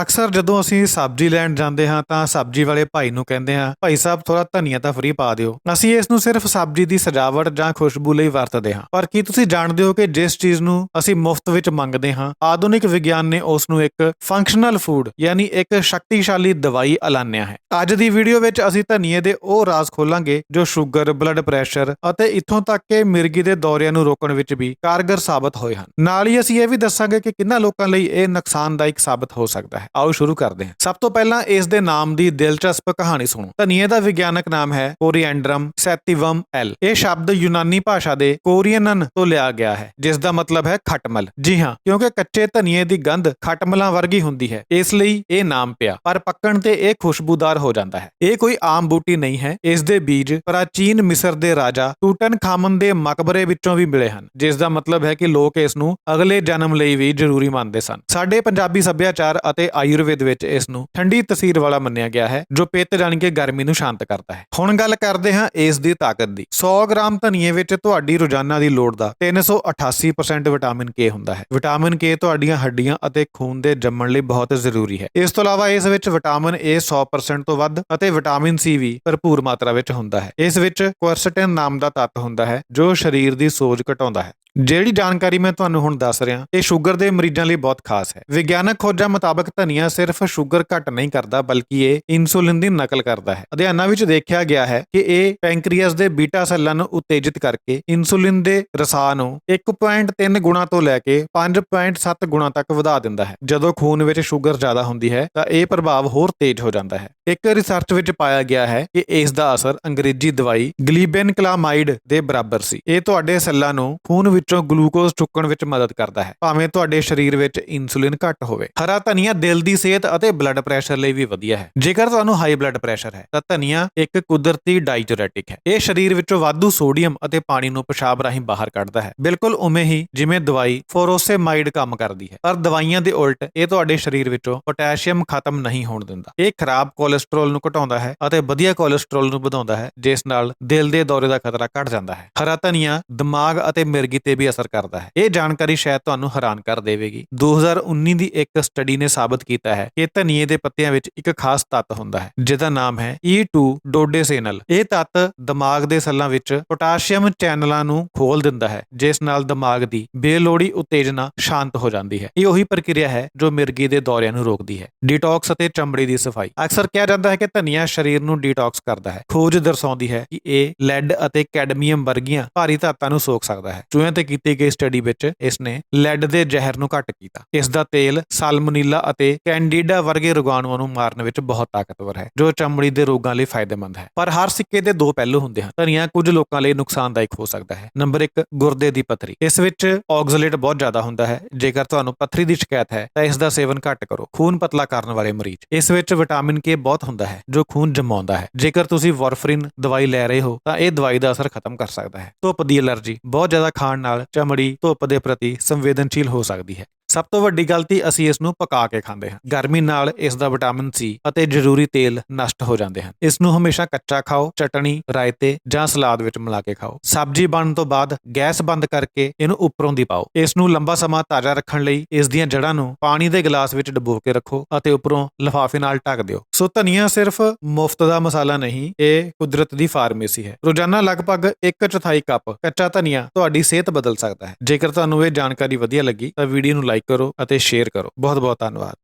ਅਕਸਰ ਜਦੋਂ ਅਸੀਂ ਸਬਜ਼ੀ ਲੈਣ ਜਾਂਦੇ ਹਾਂ ਤਾਂ ਸਬਜ਼ੀ ਵਾਲੇ ਭਾਈ ਨੂੰ ਕਹਿੰਦੇ ਹਾਂ, ਭਾਈ ਸਾਹਿਬ ਥੋੜਾ ਧਨੀਆ ਤਾਂ ਫ੍ਰੀ ਪਾ ਦਿਓ। ਅਸੀਂ ਇਸ ਨੂੰ ਸਿਰਫ ਸਬਜ਼ੀ ਦੀ ਸਜਾਵਟ ਜਾਂ ਖੁਸ਼ਬੂ ਲਈ ਵਰਤਦੇ ਹਾਂ। ਪਰ ਕੀ ਤੁਸੀਂ ਜਾਣਦੇ ਹੋ ਕਿ ਜਿਸ ਚੀਜ਼ ਨੂੰ ਅਸੀਂ ਮੁਫਤ ਵਿੱਚ ਮੰਗਦੇ ਹਾਂ, ਆਧੁਨਿਕ ਵਿਗਿਆਨ ਨੇ ਉਸ ਨੂੰ ਇੱਕ ਫੰਕਸ਼ਨਲ ਫੂਡ ਯਾਨੀ ਇੱਕ ਸ਼ਕਤੀਸ਼ਾਲੀ ਦਵਾਈ ਐਲਾਨਿਆ ਹੈ। ਅੱਜ ਦੀ ਵੀਡੀਓ ਵਿੱਚ ਅਸੀਂ ਧਨੀਏ ਦੇ ਉਹ ਰਾਜ਼ ਖੋਲਾਂਗੇ ਜੋ ਸ਼ੂਗਰ ਬਲੱਡ ਪ੍ਰੈਸ਼ਰ ਅਤੇ ਇੱਥੋਂ ਤੱਕ ਕਿ ਮਿਰਗੀ ਦੇ ਦੌਰਿਆਂ ਨੂੰ ਰੋਕਣ ਵਿੱਚ ਵੀ ਕਾਰਗਰ ਸਾਬਤ ਹੋਏ ਹਨ। ਨਾਲ ਹੀ ਅਸੀਂ ਇਹ ਵੀ ਦੱਸਾਂਗੇ ਕਿ ਕਿੰਨਾ ਲੋਕਾਂ ਲਈ ਇਹ ਨੁਕਸਾਨਦਾਇਕ ਸਾਬਤ ਹੋ ਸਕਦਾ ਹੈ। ਆਓ ਸ਼ੁਰੂ ਕਰਦੇ ਹਾਂ। ਸਭ ਤੋਂ ਪਹਿਲਾਂ ਇਸ ਦੇ ਨਾਮ ਦੀ ਦਿਲਚਸਪ ਕਹਾਣੀ ਸੁਣੋ। ਧਨੀਏ ਦਾ ਵਿਗਿਆਨਕ ਨਾਮ ਹੈ ਕੋਰੀਐਂਡਰਮ ਸੈਟਿਵਮ ਐਲ। ਇਹ ਸ਼ਬਦ ਯੂਨਾਨੀ ਭਾਸ਼ਾ ਦੇ ਕੋਰੀਅਨਨ ਤੋਂ ਲਿਆ ਗਿਆ ਹੈ, ਜਿਸ ਦਾ ਮਤਲਬ ਹੈ ਖਟਮਲ। ਜੀ ਹਾਂ, ਕਿਉਂਕਿ ਕੱਚੇ ਧਨੀਏ ਦੀ ਗੰਧ ਖਟਮਲਾਂ ਵਰਗੀ ਹੁੰਦੀ ਹੈ, ਇਸ ਲਈ ਇਹ ਨਾਮ ਪਿਆ। ਪਰ ਪੱਕਣ ਤੇ ਇਹ ਖੁਸ਼ਬੂਦਾਰ ਹੋ ਜਾਂਦਾ ਹੈ। ਇਹ ਕੋਈ ਆਮ ਬੂਟੀ ਨਹੀਂ ਹੈ, ਇਸ ਦੇ ਬੀਜ ਪ੍ਰਾਚੀਨ ਮਿਸਰ ਦੇ ਰਾਜਾ ਟੂਟਨ ਖਾਮਨ ਦੇ ਮਕਬਰੇ ਵਿੱਚੋਂ ਵੀ ਮਿਲੇ ਹਨ, ਜਿਸ ਦਾ ਮਤਲਬ ਹੈ ਕਿ ਲੋਕ ਇਸ ਨੂੰ ਅਗਲੇ ਜਨਮ ਲਈ ਵੀ ਜ਼ਰੂਰੀ ਮੰਨਦੇ ਸਨ। ਸਾਡੇ ਪੰਜਾਬੀ ਸੱਭਿਆਚਾਰ ਅਤੇ ਆਯੁਰਵੇਦ ਵਿੱਚ ਇਸ ਨੂੰ ਠੰਡੀ ਤਸੀਰ ਵਾਲਾ ਮੰਨਿਆ ਗਿਆ ਹੈ, ਜੋ ਪਿੱਤ ਜਾਣੀ ਕਿ ਗਰਮੀ ਨੂੰ ਸ਼ਾਂਤ ਕਰਦਾ ਹੈ। ਹੁਣ ਗੱਲ ਕਰਦੇ ਹਾਂ ਇਸ ਦੀ ਤਾਕਤ ਦੀ। 100 ਗ੍ਰਾਮ ਧਨੀਏ ਵਿੱਚ ਤੁਹਾਡੀ ਰੋਜ਼ਾਨਾ ਦੀ ਲੋੜ ਦਾ 388% ਵਿਟਾਮਿਨ ਕੇ ਹੁੰਦਾ ਹੈ। ਵਿਟਾਮਿਨ ਕੇ ਤੁਹਾਡੀਆਂ ਹੱਡੀਆਂ ਅਤੇ ਖੂਨ ਦੇ ਜੰਮਣ ਲਈ ਬਹੁਤ ਜ਼ਰੂਰੀ ਹੈ। ਇਸ ਤੋਂ ਇਲਾਵਾ ਇਸ ਵਿੱਚ ਵਿਟਾਮਿਨ ਏ 100% ਤੋਂ ਵੱਧ ਅਤੇ ਵਿਟਾਮਿਨ ਸੀ ਵੀ ਭਰਪੂਰ ਮਾਤਰਾ ਵਿੱਚ ਹੁੰਦਾ ਹੈ। ਇਸ ਵਿੱਚ ਕੁਰਸਟਿਨ ਨਾਮ ਦਾ ਤੱਤ ਹੁੰਦਾ ਹੈ, ਜੋ ਸਰੀਰ ਦੀ ਸੋਜ ਘਟਾਉਂਦਾ ਹੈ। ਜਿਹੜੀ ਜਾਣਕਾਰੀ ਮੈਂ ਤੁਹਾਨੂੰ ਹੁਣ ਦੱਸ ਰਿਹਾ, ਇਹ ਸ਼ੂਗਰ ਦੇ ਮਰੀਜ਼ਾਂ ਲਈ ਬਹੁਤ ਖਾਸ ਹੈ। ਵਿਗਿਆਨਕ ਖੋਜਾਂ ਮੁਤਾਬਕ ਧਨੀਆ ਸਿਰਫ ਸ਼ੂਗਰ ਘਟ ਨਹੀਂ ਕਰਦਾ, ਬਲਕਿ ਇਹ ਇਨਸੂਲਿਨ ਦੀ ਨਕਲ ਕਰਦਾ ਹੈ। ਅਧਿਐਨਾਂ ਵਿੱਚ ਦੇਖਿਆ ਗਿਆ ਹੈ ਕਿ ਇਹ ਪੈਂਕਰੀਅਸ ਦੇ ਬੀਟਾ ਸੈੱਲਾਂ ਨੂੰ ਉਤੇਜਿਤ ਕਰਕੇ ਇਨਸੂਲਿਨ ਦੇ ਰਸਾਅ ਨੂੰ 1.3 ਗੁਣਾ ਤੋਂ ਲੈ ਕੇ 5.7 ਗੁਣਾ ਤੱਕ ਵਧਾ ਦਿੰਦਾ ਹੈ। ਜਦੋਂ ਖੂਨ ਵਿੱਚ ਸ਼ੂਗਰ ਜ਼ਿਆਦਾ ਹੁੰਦੀ ਹੈ, ਤਾਂ ਇਹ ਪ੍ਰਭਾਵ ਹੋਰ ਤੇਜ਼ ਹੋ ਜਾਂਦਾ ਹੈ। ਇੱਕ ਰਿਸਰਚ ਵਿੱਚ ਪਾਇਆ ਗਿਆ ਹੈ ਕਿ ਇਸ ਦਾ ਅਸਰ ਅੰਗਰੇਜ਼ੀ ਦਵਾਈ ਗਲੀਬੈਨਕਲਾਮਾਈਡ ਦੇ ਬਰਾਬਰ ਸੀ। ਇਹ ਤੁਹਾਡੇ ਸੈੱਲਾਂ ਨੂੰ ਖੂਨ ਵਿੱਚੋਂ ਗਲੂਕੋਜ਼ ਚੁੱਕਣ ਵਿੱਚ ਮਦਦ ਕਰਦਾ ਹੈ। ਭਾਵੇਂ ਤੁਹਾਡੇ ਸਰੀਰ ਵਿੱਚ ਇਨਸੂਲਿਨ ਘੱਟ ਹੋਵੇ। ਹਰਾ ਧਨੀਆ ਦਿਲ ਦੀ ਸਿਹਤ ਅਤੇ ਬਲੱਡ ਪ੍ਰੈਸ਼ਰ ਲਈ ਵੀ ਵਧੀਆ ਹੈ। ਜੇਕਰ ਤੁਹਾਨੂੰ ਹਾਈ ਬਲੱਡ ਪ੍ਰੈਸ਼ਰ ਹੈ, ਤਾਂ ਧਨੀਆ ਇੱਕ ਕੁਦਰਤੀ ਡਾਈਜੂਰੈਟਿਕ ਹੈ। ਇਹ ਸਰੀਰ ਵਿੱਚੋਂ ਵਾਧੂ ਸੋਡੀਅਮ ਅਤੇ ਪਾਣੀ ਨੂੰ ਪਿਸ਼ਾਬ ਰਾਹੀਂ ਬਾਹਰ ਕੱਢਦਾ ਹੈ। ਬਿਲਕੁਲ ਉਵੇਂ ਹੀ ਜਿਵੇਂ ਦਵਾਈ ਫੋਰੋਸੇਮਾਈਡ ਕੰਮ ਕਰਦੀ ਹੈ। ਪਰ ਦਵਾਈਆਂ ਦੇ ਉਲਟ ਇਹ ਤੁਹਾਡੇ ਸਰੀਰ ਵਿੱਚੋਂ ਪੋਟਾਸ਼ੀਅਮ ਖਤਮ ਨਹੀਂ ਹੋਣ ਦਿੰਦਾ। ਇਹ ਖਰਾਬ ਕੋਲੇਸਟ੍ਰੋਲ ਨੂੰ ਘਟਾਉਂਦਾ ਹੈ ਅਤੇ ਵਧੀਆ ਕੋਲੇਸਟ੍ਰੋਲ ਨੂੰ ਵਧਾਉਂਦਾ ਹੈ, ਜਿਸ ਨਾਲ ਦਿਲ ਦੇ ਦੌਰੇ ਦਾ ਖਤਰਾ ਘਟ ਜਾਂਦਾ ਹੈ। ਹਰਾ ਧਨੀਆ ਦਿਮਾਗ ਅਤੇ ਮਿਰਗੀ ਤੇ ਵੀ ਅਸਰ ਕਰਦਾ ਹੈ। ਇਹ ਜਾਣਕਾਰੀ ਸ਼ਾਇਦ ਤੁਹਾਨੂੰ ਹੈਰਾਨ ਕਰ ਦੇਵੇਗੀ। 2019 ਦੀ ਇੱਕ ਸਟੱਡੀ ਨੇ ਸਾਬਤ ਕੀਤਾ ਹੈ ਕਿ ਧਨੀਏ ਦੇ ਪੱਤਿਆਂ ਵਿੱਚ ਇੱਕ ਖਾਸ ਤੱਤ ਹੁੰਦਾ ਹੈ, ਜਿਹਦਾ ਨਾਮ ਹੈ E2 ਡੋਡੇਸੇਨਲ। ਇਹ ਤੱਤ ਦਿਮਾਗ ਦੇ ਸੈੱਲਾਂ ਵਿੱਚ ਪੋਟਾਸ਼ੀਅਮ ਚੈਨਲਾਂ ਨੂੰ ਖੋਲ ਦਿੰਦਾ ਹੈ, ਜਿਸ ਨਾਲ ਦਿਮਾਗ ਦੀ ਬੇਲੋੜੀ ਉਤੇਜਨਾ ਸ਼ਾਂਤ ਹੋ ਜਾਂਦੀ ਹੈ। ਇਹ ਉਹੀ ਪ੍ਰਕਿਰਿਆ ਹੈ ਜੋ ਮਿਰਗੀ ਦੇ ਦੌਰਿਆਂ ਨੂੰ ਰੋਕਦੀ ਹੈ। ਡੀਟੌਕਸ ਅਤੇ ਚਮੜੀ ਦੀ ਸਫ਼ਾਈ। ਅਕਸਰ ਕਿਹਾ ਜਾਂਦਾ ਹੈ ਕਿ ਧਨੀਆ ਸਰੀਰ ਨੂੰ ਡੀਟੌਕਸ ਕਰਦਾ ਹੈ। ਖੋਜ ਦਰਸਾਉਂਦੀ ਹੈ ਕਿ ਇਹ ਲੈਡ ਅਤੇ ਕੈਡਮੀਅਮ ਵਰਗੀਆਂ ਭਾਰੀ ਧਾਤਾਂ ਨੂੰ ਸੋਖ ਸਕਦਾ ਹੈ। ਚੂਹਿਆਂ ਤੇ ਕੀਤੀ ਗਈ ਸਟੱਡੀ ਵਿੱਚ ਇਸ ਨੇ ਲੈਡ ਦੇ ਜ਼ਹਿਰ ਨੂੰ ਘੱਟ ਕੀਤਾ। ਇਸ ਦਾ ਤੇਲ ਸਾਲਮੋਨੀਲਾ ਅਤੇ ਕੈਂਡੀਡਾ ਵਰਗੇ ਰੋਗਾਣੂਆਂ ਨੂੰ ਮਾਰਨ ਵਿੱਚ ਬਹੁਤ ਤਾਕਤਵਰ ਹੈ, ਜੋ ਚਮੜੀ ਦੇ ਰੋਗਾਂ ਲਈ ਫਾਇਦੇਮੰਦ ਹੈ। ਪਰ ਹਰ ਸਿੱਕੇ ਦੇ ਦੋ ਪਹਿਲੂ ਹੁੰਦੇ ਹਨ। ਧਨੀਆ ਕੁਝ ਲੋਕਾਂ ਲਈ ਨੁਕਸਾਨਦਾਇਕ ਹੋ ਸਕਦਾ ਹੈ। ਨੰਬਰ 1 ਗੁਰਦੇ ਦੀ ਪੱਥਰੀ। ਇਸ ਵਿੱਚ ਆਕਜ਼ਲੇਟ ਬਹੁਤ ਜ਼ਿਆਦਾ ਹੁੰਦਾ ਹੈ। ਜੇਕਰ ਤੁਹਾਨੂੰ ਪੱਥਰੀ ਦੀ ਸ਼ਿਕਾਇਤ ਹੈ, ਤਾਂ ਇਸ ਦਾ ਸੇਵਨ ਘੱਟ ਕਰੋ। ਖੂਨ ਪਤਲਾ ਕਰਨ ਵਾਲੇ ਮਰੀਜ਼। ਇਸ ਵਿੱਚ ਵਿਟਾਮਿਨ ਕੇ ਬਹੁਤ ਹੁੰਦਾ ਹੈ, ਜੋ ਖੂਨ ਜਮਾਉਂਦਾ ਹੈ। ਜੇਕਰ ਤੁਸੀਂ ਵਾਰਫਰਿਨ ਦਵਾਈ ਲੈ ਰਹੇ ਹੋ, ਤਾਂ ਇਹ ਦਵਾਈ ਦਾ ਅਸਰ ਖਤਮ ਕਰ ਸਕਦਾ ਹੈ। ਧੁੱਪ ਦੀ ਅਲਰਜੀ ਬਹੁਤ ਜ਼ਿਆਦਾ ਖਾਣ ਨਾਲ ਨਾਲ ਚਮੜੀ ਧੁੱਪ ਦੇ ਪ੍ਰਤੀ ਸੰਵੇਦਨਸ਼ੀਲ ਹੋ ਸਕਦੀ ਹੈ। ਸਭ ਤੋਂ ਵੱਡੀ ਗਲਤੀ ਅਸੀਂ ਇਸ ਨੂੰ ਪਕਾ ਕੇ ਖਾਂਦੇ ਹਾਂ। ਗਰਮੀ ਨਾਲ ਇਸ ਦਾ ਵਿਟਾਮਿਨ ਸੀ ਅਤੇ ਜ਼ਰੂਰੀ ਤੇਲ ਨਸ਼ਟ ਹੋ ਜਾਂਦੇ ਹਨ। ਇਸ ਨੂੰ ਹਮੇਸ਼ਾ ਕੱਚਾ ਖਾਓ, ਚਟਣੀ, ਰਾਇਤੇ ਜਾਂ ਸਲਾਦ ਵਿੱਚ ਮਿਲਾ ਕੇ ਖਾਓ। ਸਬਜ਼ੀ ਬਣਨ ਤੋਂ ਬਾਅਦ ਗੈਸ ਬੰਦ ਕਰਕੇ ਇਹਨੂੰ ਉੱਪਰੋਂ ਦੀ ਪਾਓ। ਇਸ ਨੂੰ ਲੰਬਾ ਸਮਾਂ ਤਾਜ਼ਾ ਰੱਖਣ ਲਈ ਇਸ ਦੀਆਂ ਜੜ੍ਹਾਂ ਨੂੰ ਪਾਣੀ ਦੇ ਗਲਾਸ ਵਿੱਚ ਡੁਬੋ ਕੇ ਰੱਖੋ ਅਤੇ ਉੱਪਰੋਂ ਲਿਫਾਫੇ ਨਾਲ ਢੱਕ ਦਿਓ। ਸੋ ਧਨੀਆ ਸਿਰਫ ਮੁਫਤ ਦਾ ਮਸਾਲਾ ਨਹੀਂ, ਇਹ ਕੁਦਰਤ ਦੀ ਫਾਰਮੇਸੀ ਹੈ। ਰੋਜ਼ਾਨਾ ਲਗਭਗ 1 ਚੌਥਾਈ ਕੱਪ ਕੱਚਾ ਧਨੀਆ ਤੁਹਾਡੀ ਸਿਹਤ ਬਦਲ ਸਕਦਾ ਹੈ। ਜੇਕਰ ਤੁਹਾਨੂੰ ਇਹ ਜਾਣਕਾਰੀ ਵਧੀਆ ਲੱਗੀ ਤਾਂ ਵੀਡੀਓ ਨੂੰ ਲਾਈਕ ਕਰੋ ਅਤੇ ਸ਼ੇਅਰ ਕਰੋ। ਬਹੁਤ ਬਹੁਤ ਧੰਨਵਾਦ।